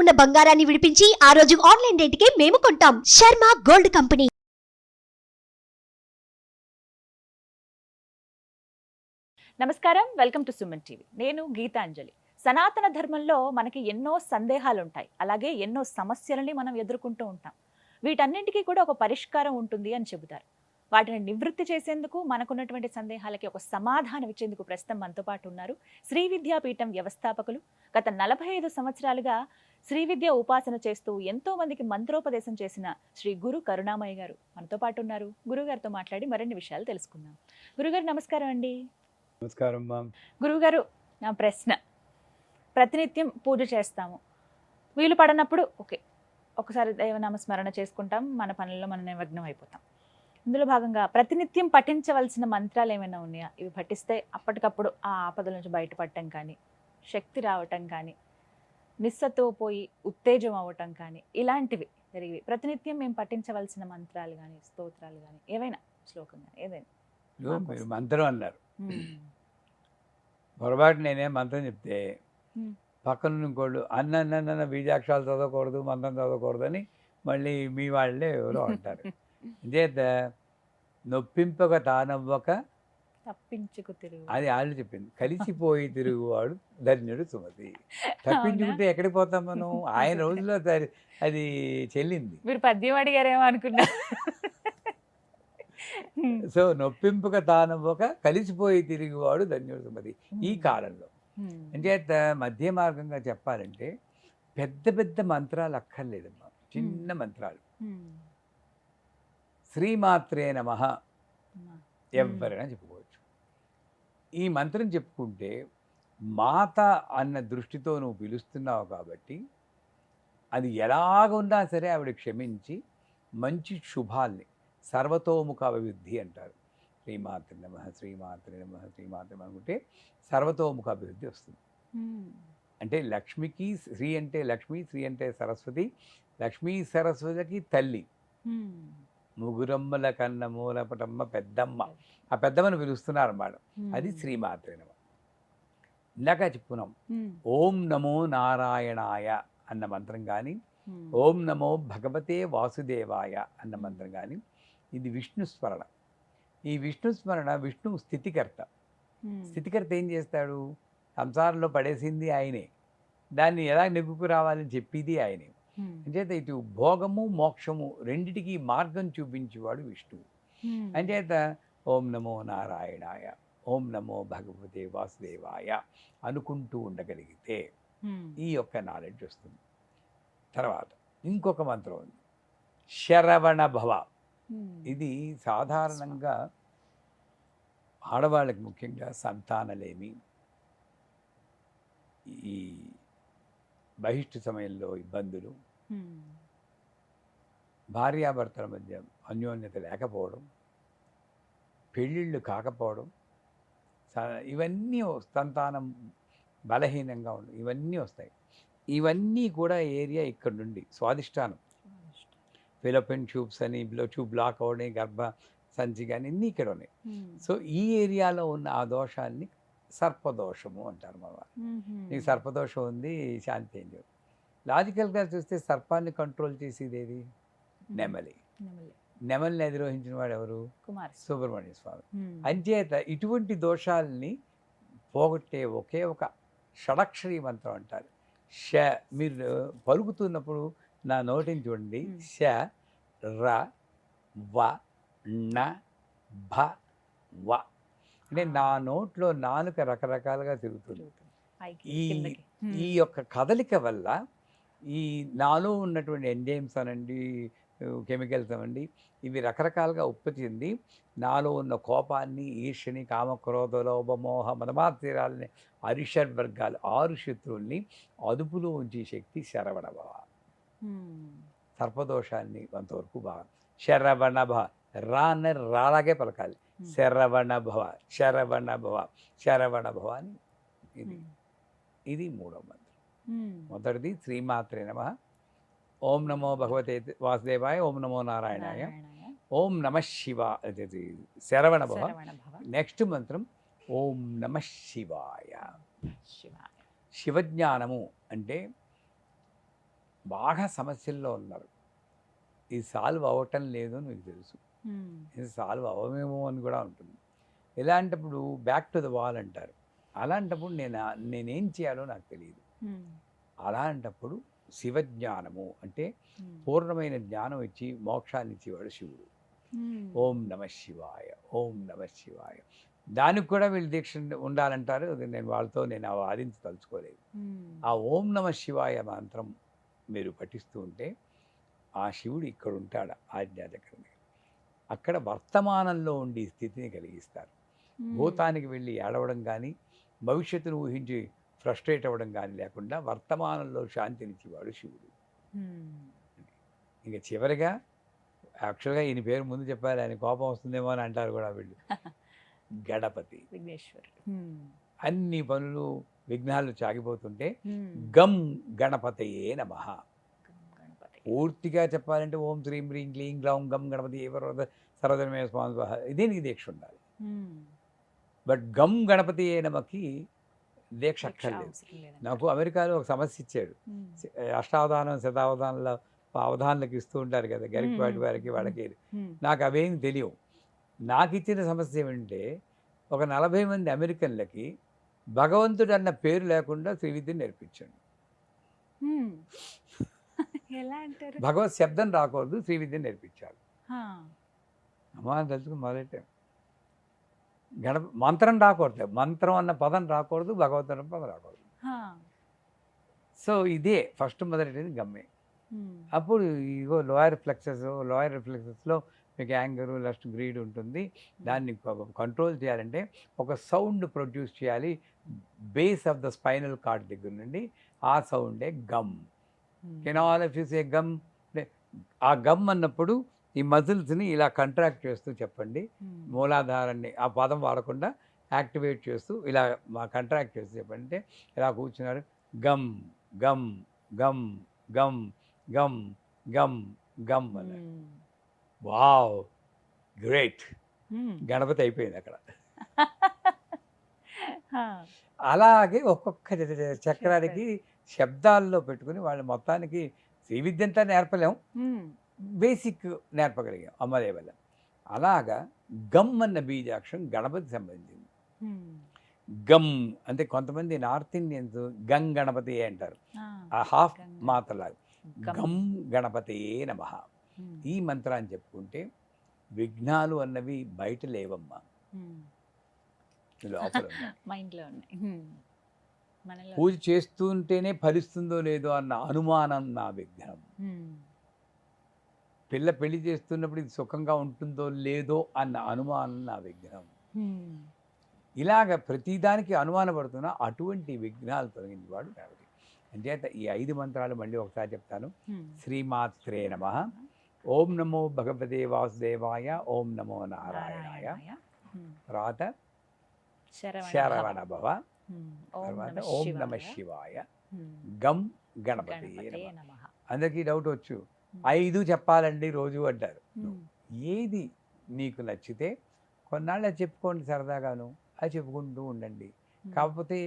ఉన్న బంగారాన్ని విడిపించి ఆ రోజు ఆన్లైన్ రేటుకే మేము కొంటాం. Sharma gold company. నమస్కారం. Welcome to Suman TV. నేను గీతాంజలి. సనాతన ధర్మంలో మనకి ఎన్నో సందేహాలు ఉంటాయి అలాగే ఎన్నో సమస్యలని మనం ఎదుర్కొంటూ ఉంటాం. వీటన్నింటికీ కూడా ఒక పరిష్కారం ఉంటుంది అని చెబుతారు. వాటిని నివృత్తి చేసేందుకు మనకున్నటువంటి సందేహాలకి ఒక సమాధానం ఇచ్చేందుకు ప్రస్తుతం మనతో పాటు ఉన్నారు శ్రీ విద్యాపీఠం వ్యవస్థాపకులు. గత నలభై ఐదు సంవత్సరాలుగా శ్రీ విద్య ఉపాసన చేస్తూ ఎంతో మందికి మంత్రోపదేశం చేసిన శ్రీ గురు కరుణామయ్య గారు మనతో పాటు ఉన్నారు. గురుగారితో మాట్లాడి మరిన్ని విషయాలు తెలుసుకుందాం. గురుగారు నమస్కారం అండి. నమస్కారం మామ్ గురువుగారు నా ప్రశ్న. ప్రతినిత్యం పూజ చేస్తాము. వీలు పడనప్పుడు ఓకే ఒకసారి దైవనామ స్మరణ చేసుకుంటాం. మన పనుల్లో మనం నిమగ్నం అయిపోతాం. ఇందులో భాగంగా ప్రతినిత్యం పఠించవలసిన మంత్రాలు ఏమైనా ఉన్నాయా? ఇవి పఠిస్తే అప్పటికప్పుడు ఆ ఆపదల నుంచి బయటపడటం కానీ శక్తి రావటం కానీ నిస్సత్తువ పోయి ఉత్తేజం అవ్వటం కానీ ఇలాంటివి జరిగి ప్రతినిత్యం మేము పఠించవలసిన మంత్రాలు కానీ స్తోత్రాలు కానీ ఏవైనా శ్లోకం కానీ ఏదైనా. మీరు మంత్రం అన్నారు. పొరపాటు నేనే మంత్రం చెప్తే. పక్కన ఇంకోళ్ళు అన్న అన్న అన్న, అన్న బీజాక్షరాలు చదవకూడదు మంత్రం చదవకూడదు అని మళ్ళీ మీ వాళ్ళే ఎవరో అంటారు చేత నొప్పింపక తానవ్వక తప్పించుకు తిరుగు. అది వాళ్ళు చెప్పింది. కలిసిపోయి తిరుగువాడు ధన్యుడు సుమతి. తప్పించుకుంటే ఎక్కడికి పోతాం మనం? ఆయన రోజుల్లో అది- చెల్లింది. మీరు పద్యం అడిగారేమో అనుకున్నా. సో నొప్పింపక తానవ్వక కలిసిపోయి తిరుగువాడు ధన్యుడు సుమతి ఈ కాలంలో. అంచేత మధ్య మార్గంగా చెప్పాలంటే పెద్ద పెద్ద మంత్రాలు అక్కర్లేదమ్మా. చిన్న మంత్రాలు. శ్రీమాత్రే నమ. ఎవరైనా చెప్పుకోవచ్చు. ఈ మంత్రం చెప్పుకుంటే మాత అన్న దృష్టితో నువ్వు పిలుస్తున్నావు కాబట్టి అది ఎలాగున్నా సరే ఆవిడ క్షమించి మంచి శుభాల్ని సర్వతోముఖ అభివృద్ధి అంటారు. శ్రీమాత్రి నమ శ్రీమాత్రి నమ శ్రీమాత్రి నమః అనుకుంటే సర్వతోముఖ అభివృద్ధి వస్తుంది అంటే లక్ష్మికి శ్రీ అంటే లక్ష్మి శ్రీ అంటే సరస్వతి లక్ష్మీ సరస్వతికి తల్లి. ముగురమ్మల కన్న మూలపటమ్మ పెద్దమ్మ. ఆ పెద్దమ్మను పిలుస్తున్నారు అన్నమాట అది శ్రీమాత్రే నమ. ఇందాక చెప్పుకున్నాం ఓం నమో నారాయణాయ అన్న మంత్రం కానీ ఓం నమో భగవతే వాసుదేవాయ అన్న మంత్రం కానీ ఇది విష్ణు స్మరణ. ఈ విష్ణు స్మరణ విష్ణు స్థితికర్త. స్థితికర్త ఏం చేస్తాడు? సంసారంలో పడేసింది ఆయనే. దాన్ని ఎలా నెగ్గుకు రావాలని చెప్పేది ఆయనే. అంచేత ఇటు భోగము మోక్షము రెండిటికి మార్గం చూపించేవాడు విష్ణువు. అంచేత ఓం నమో నారాయణాయ ఓం నమో భగవతే వాసుదేవాయ అనుకుంటూ ఉండగలిగితే ఈ యొక్క నాలెడ్జ్ వస్తుంది. తర్వాత ఇంకొక మంత్రం ఉంది. శరవణ భవ. ఇది సాధారణంగా ఆడవాళ్ళకి ముఖ్యంగా సంతానలేమి. ఈ బహిష్టు సమయంలో ఇబ్బందులు భార్యాభర్తల మధ్య అన్యోన్యత లేకపోవడం పెళ్ళిళ్ళు కాకపోవడం ఇవన్నీ సంతానం బలహీనంగా ఉండడం ఇవన్నీ వస్తాయి. ఇవన్నీ కూడా ఏరియా ఇక్కడ నుండి స్వాదిష్టానం ఫిలోపిన్ ట్యూబ్స్ అని బ్లో ట్యూబ్ బ్లాక్ అవడం గర్భ సంచి కానీ ఇన్ని ఇక్కడ ఉన్నాయి. సో ఈ ఏరియాలో ఉన్న ఆ దోషాన్ని సర్పదోషము అంటారు మన వాళ్ళు. నీకు సర్పదోషం ఉంది శాంతి ఏం లాజికల్గా చూస్తే సర్పాన్ని కంట్రోల్ చేసేది ఏది నెమలి. నెమలిని అధిరోహించిన వాడు ఎవరు? కుమార్ సుబ్రహ్మణ్య స్వామి. అంచేత ఇటువంటి దోషాలని పోగొట్టే ఒకే ఒక షడక్షరీ మంత్రం అంటారు. ష మీరు పలుకుతున్నప్పుడు నా నోటిని చూడండి. ష ర వ ణ భ వ. అంటే నా నోట్లో నాలుక రకరకాలుగా తిరుగుతుంది. ఈ- ఈ యొక్క కదలిక వల్ల ఈ నాలో ఉన్నటువంటి ఎంజైమ్స్ అనండి కెమికల్స్ అనండి ఇవి రకరకాలుగా ఉత్పత్తి చెంది నాలో ఉన్న కోపాన్ని ఈర్ష్యని కామక్రోధ లోభమోహ మదమాత్రాలని అరిషడ్ వర్గాలు ఆరు శత్రువుల్ని అదుపులో ఉంచే శక్తి శరవణభవ సర్పదోషాన్ని కొంతవరకు బాగా శరవణభ. రా అన్న రాలాగే పలకాలి. శరవణభవ శరవణభవ శరవణభవ అని ఇది. ఇది మూడో మంత్రం మొదటిది శ్రీమాత్రే నమ. ఓం నమో భగవతే వాసుదేవాయ ఓం నమో నారాయణాయ. ఓం నమ శివ శరవణ భవ. నెక్స్ట్ మంత్రం ఓం నమ శివాయ. శివజ్ఞానము అంటే బాగా సమస్యల్లో ఉన్నారు. ఇది సాల్వ్ అవ్వటం లేదు అని మీకు తెలుసు. ఇది సాల్వ్ అవ్వమేమో అని కూడా ఉంటుంది. ఇలాంటప్పుడు బ్యాక్ టు ద వాల్ అంటారు. అలాంటప్పుడు నేను నేనేం చేయాలో నాకు తెలియదు. అలాంటప్పుడు శివజ్ఞానము అంటే పూర్ణమైన జ్ఞానం ఇచ్చి మోక్షాన్ని ఇచ్చేవాడు శివుడు ఓం నమ శివాయ ఓం నమ శివాయ. దానికి కూడా వీళ్ళు దీక్ష ఉండాలంటారు. నేను వాళ్ళతో నేను ఆ వాదించి తలుచుకోలేదు. ఆ ఓం నమ శివాయ మంత్రం మీరు పఠిస్తూ ఉంటే ఆ శివుడు ఇక్కడ ఉంటాడు ఆజ్ఞా చక్రం అక్కడ వర్తమానంలో ఉండి స్థితిని కలిగిస్తారు. భూతానికి వెళ్ళి ఏడవడం కానీ భవిష్యత్తును ఊహించి ఫ్రస్ట్రేట్ అవ్వడం కానీ లేకుండా వర్తమానంలో శాంతినిచ్చేవాడు శివుడు. ఇంకా చివరిగా యాక్చువల్గా ఈయన పేరు ముందు చెప్పాలి ఆయన కోపం వస్తుందేమో అని అంటారు కూడా వీళ్ళు. గణపతి. విఘ్నేశ్వర్ ఉమ్, అన్ని పనులు విఘ్నాలు చాగిపోతుంటే ఉమ్, గం గణపతయే నమః. పూర్తిగా చెప్పాలంటే ఓం శ్రీం హ్రీం క్లీం గ్లౌం గం గణపతి సర్వధర్మే స్వామి దీనికి దీక్ష ఉండాలి. బట్ గం గణపతి ఏ నమకి దీక్ష అక్కర్లేదు. నాకు అమెరికాలో ఒక సమస్య ఇచ్చాడు. అష్టావధానం శతావధానంలో అవధానాలకు ఇస్తూ ఉంటారు కదా గరికి వాటి వారికి వాళ్ళకి నాకు అవేం తెలియవు. నాకు ఇచ్చిన సమస్య ఏమంటే ఒక నలభై మంది అమెరికన్లకి భగవంతుడు అన్న పేరు లేకుండా శ్రీ విద్యను నేర్పించాను ఉమ్. ఎలా అంటారు? భగవత్ శబ్దం రాకూడదు శ్రీ విద్యను నేర్పించాలి అమ్మా అని మొదలెట్టాం గణప మంత్రం రాకూడదు. మంత్రం అన్న పదం రాకూడదు భగవత్ అన్న పదం రాకూడదు. సో ఇదే ఫస్ట్ మొదలెట్టేది గమ్మే. అప్పుడు ఇగో లోయర్ ఫ్లెక్సెస్ లోయర్ రిఫ్లెక్సెస్లో మీకు యాంగర్ లస్ట్ గ్రీడ్ ఉంటుంది. దాన్ని కంట్రోల్ చేయాలంటే ఒక సౌండ్ ప్రొడ్యూస్ చేయాలి. Base of the spinal cord దగ్గర నుండి ఆ సౌండే గమ్. కెన్ ఆల్ ఆఫ్ ఏ గమ్? ఆ గమ్ అన్నప్పుడు ఈ మజిల్స్ని ఇలా కంట్రాక్ట్ చేస్తూ చెప్పండి. మూలాధారాన్ని ఆ పదం వాడకుండా యాక్టివేట్ చేస్తూ ఇలా మా కంట్రాక్ట్ చేస్తూ చెప్పండి అంటే ఇలా కూర్చున్నారు. గమ్ గమ్ గమ్ గమ్ గమ్ గమ్ గమ్ ఉమ్, వావ్! గ్రేట్. గణపతి అయిపోయింది అక్కడ. అలాగే ఒక్కొక్క చక్రానికి శబ్దాల్లో పెట్టుకుని వాళ్ళు మొత్తానికి శ్రీ విద్య అంతా నేర్పలేం. ఉమ్, బేసిక్ నేర్పగలిగాం అమ్మదే వల్ల అలాగా గమ్ అన్న బీజాక్షరం గణపతి సంబంధించింది. గమ్ అంటే కొంతమంది నార్త్ ఇండియన్స్ గంగ్ గణపతి అంటారు. ఆ, హాఫ్. మాత్రలాగా. గమ్. గణపతియే నమ. ఈ మంత్రాన్ని చెప్పుకుంటే విఘ్నాలు అన్నవి బయట లేవమ్మా. పూజ చేస్తుంటేనే ఫలిస్తుందో లేదో అన్న అనుమానం నా విఘ్నం. పిల్ల పెళ్ళి చేస్తున్నప్పుడు ఇది సుఖంగా ఉంటుందో లేదో అన్న అనుమానం నా విఘ్నం ఉమ్, ఇలాగ ప్రతిదానికి అనుమానపడుతున్న అటువంటి విఘ్నాలు తొలగించేవాడు గణపతి అంచేత ఈ ఐదు మంత్రాలు మళ్ళీ ఒకసారి చెప్తాను. శ్రీమాత్రే నమ. ఓం నమో భగవతే వాసుదేవాయ ఓం నమో నారాయణాయ. తర్వాత శరవణ భవ. తర్వాత నమః ఓం నమ శివాయ. గం గణపతి. అందరికీ డౌట్ వచ్చు. ఐదు చెప్పాలండి రోజు అంటారు. ఏది నీకు నచ్చితే కొన్నాళ్ళు అది చెప్పుకోండి సరదాగాను అది చెప్పుకుంటూ ఉండండి. కాకపోతే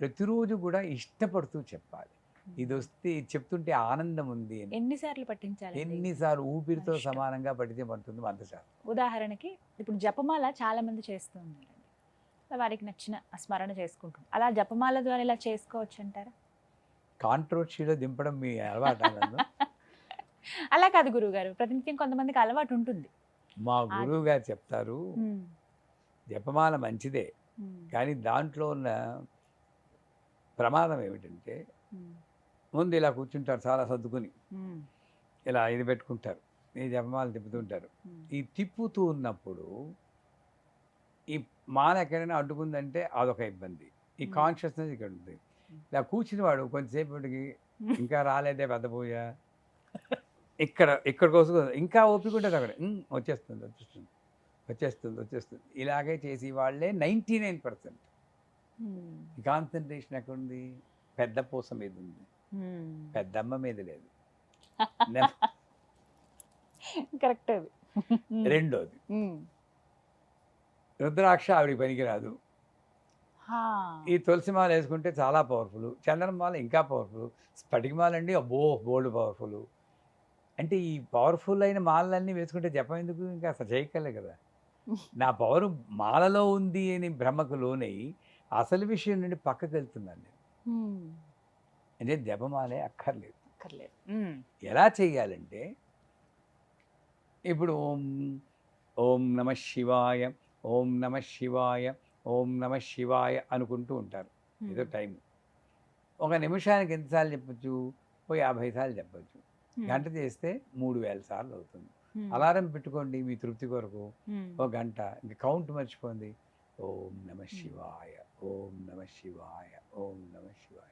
ప్రతిరోజు కూడా ఇష్టపడుతూ చెప్పాలి. ఇది వస్తే చెప్తుంటే ఆనందం ఉంది అని ఎన్నిసార్లు పట్టించాలి ఎన్నిసార్లు ఊపిరితో. సమానంగా పడితే పడుతుంది అంతసార్లు ఉదాహరణకి ఇప్పుడు జపమాల చాలా మంది చేస్తూ ఉన్నారండి అలా వారికి నచ్చిన స్మరణ చేసుకుంటాం అలా జపమాల ద్వారా ఇలా చేసుకోవచ్చు అంటారా కాంట్రోవర్సీలో దింపడం మీ అలవాటు. అలా కాదు గురువు గారు ప్రతినిత్యం కొంతమందికి అలవాటు ఉంటుంది మా గురువు గారు చెప్తారు. జపమాల మంచిదే. కానీ దాంట్లో ఉన్న ప్రమాదం ఏమిటంటే. ముందు ఇలా కూర్చుంటారు చాలా సర్దుకుని. ఇలా ఇది పెట్టుకుంటారు ఈ జపమాల తిప్పుతుంటారు. ఈ తిప్పుతూ ఉన్నప్పుడు ఈ మాల ఎక్కడైనా అడ్డుకుందంటే అదొక ఇబ్బంది ఈ. కాన్షియస్నెస్ ఇక్కడ Hmm. ఇలా కూర్చునేవాడు కొంతసేపటికి Hmm. ఇంకా రాలేదే పెద్ద పూజ ఇక్కడ ఇక్కడ కోసం ఇంకా ఓపిక ఉంటుంది అక్కడ. "ఉమ్, వచ్చేస్తుంది వచ్చేస్తుంది వచ్చేస్తుంది వచ్చేస్తుంది. ఇలాగే చేసి వాళ్ళే నైంటీ నైన్ పర్సెంట్. కాన్సన్ట్రేషన్ ఎక్కడ ఉంది పెద్ద పూస మీద ఉంది. పెద్దమ్మ మీద లేదు. కరెక్ట్ అది. రెండోది. రుద్రాక్ష ఆవిడికి పనికిరాదు. ఈ తులసి మాల వేసుకుంటే చాలా పవర్ఫుల్. చందనమాల ఇంకా పవర్ఫుల్. స్ఫటికమాల అండి అబ్బో బోల్డ్ పవర్ఫుల్. అంటే ఈ పవర్ఫుల్ అయిన మాలలన్నీ వేసుకుంటే జపం ఎందుకు? ఇంకా అసలు చేయగలే కదా. నా పవర్ మాలలో ఉంది అని భ్రమకు లోనై అసలు విషయం నుండి పక్కకి వెళ్తున్నాను నేను. అంటే జపమాలే అక్కర్లేదు. అక్కర్లేదు. ఎలా చేయాలంటే ఇప్పుడు ఓం ఓం నమ శివాయ ఓం నమ శివాయ ఓం నమ శివాయ అనుకుంటూ ఉంటారు. ఏదో టైం ఒక నిమిషానికి ఎన్నిసార్లు చెప్పొచ్చు? ఓ యాభై సార్లు చెప్పొచ్చు. గంట చేస్తే మూడు వేల సార్లు అవుతుంది. అలారం పెట్టుకోండి మీ తృప్తి కొరకు. ఒక గంట ఇంక కౌంట్ మర్చిపోండి ఓం నమ శివాయ ఓం నమ శివాయ ఓం నమ శివాయ.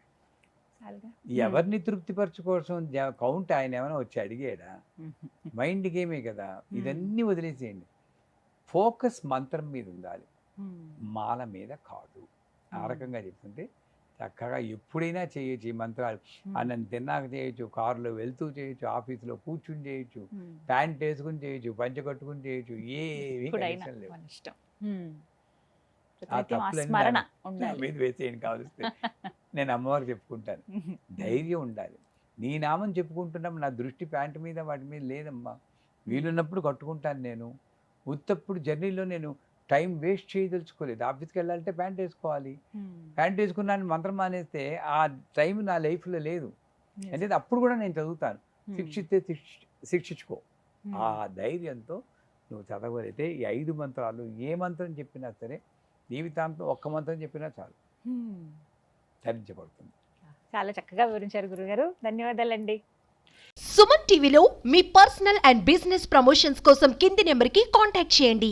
ఎవరిని తృప్తిపరచుకోసం కౌంట్ ఆయన ఏమైనా వచ్చి అడిగాడా. మైండ్ గేమే కదా ఇదన్నీ వదిలేసేయండి ఫోకస్ మంత్రం మీద ఉండాలి. మాల మీద కాదు ఆ. రకంగా చెప్తుంటే చక్కగా ఎప్పుడైనా చేయొచ్చు ఈ మంత్రాలు. అన్నం తిన్నాక చేయొచ్చు కారులో వెళ్తూ చేయొచ్చు ఆఫీసులో కూర్చుని చేయొచ్చు. ప్యాంట్ వేసుకుని చేయొచ్చు పంచ కట్టుకుని చేయొచ్చు లేవు నా ఉండాలి. మీద వేసేయండి కావలిస్తే నేను అమ్మవారికి చెప్పుకుంటాను. ధైర్యం ఉండాలి. నీ నామం చెప్పుకుంటున్నప్పుడు నా దృష్టి ప్యాంటు మీద వాటి మీద లేదమ్మా. వీలున్నప్పుడు కట్టుకుంటాను నేను. ఉత్తప్పుడు జర్నీలో నేను టైం వేస్ట్ చేయదలుచుకోలేదు ఆఫీస్కి వెళ్ళాలంటే ప్యాంట్ వేసుకోవాలి. ప్యాంట్ వేసుకున్నాను మంత్రం మానేస్తే ఆ టైం నా లైఫ్లో లేదు. అంటే అప్పుడు కూడా నేను చదువుతాను. శిక్షిస్తే శిక్ష- శిక్షించుకో. ఆ ధైర్యంతో నువ్వు చదవగలిగితే ఈ ఐదు మంత్రాలు ఏ మంత్రం చెప్పినా సరే జీవితాంతం ఒక్క మంత్రం చెప్పినా చాలు. ధరించబడుతుంది చాలా చక్కగా వివరించారు గురుగారు ధన్యవాదాలండి సుమన్ టీవీలో మీ పర్సనల్ అండ్ బిజినెస్ ప్రమోషన్స్ కోసం కింది నెంబర్కి కాంటాక్ట్ చేయండి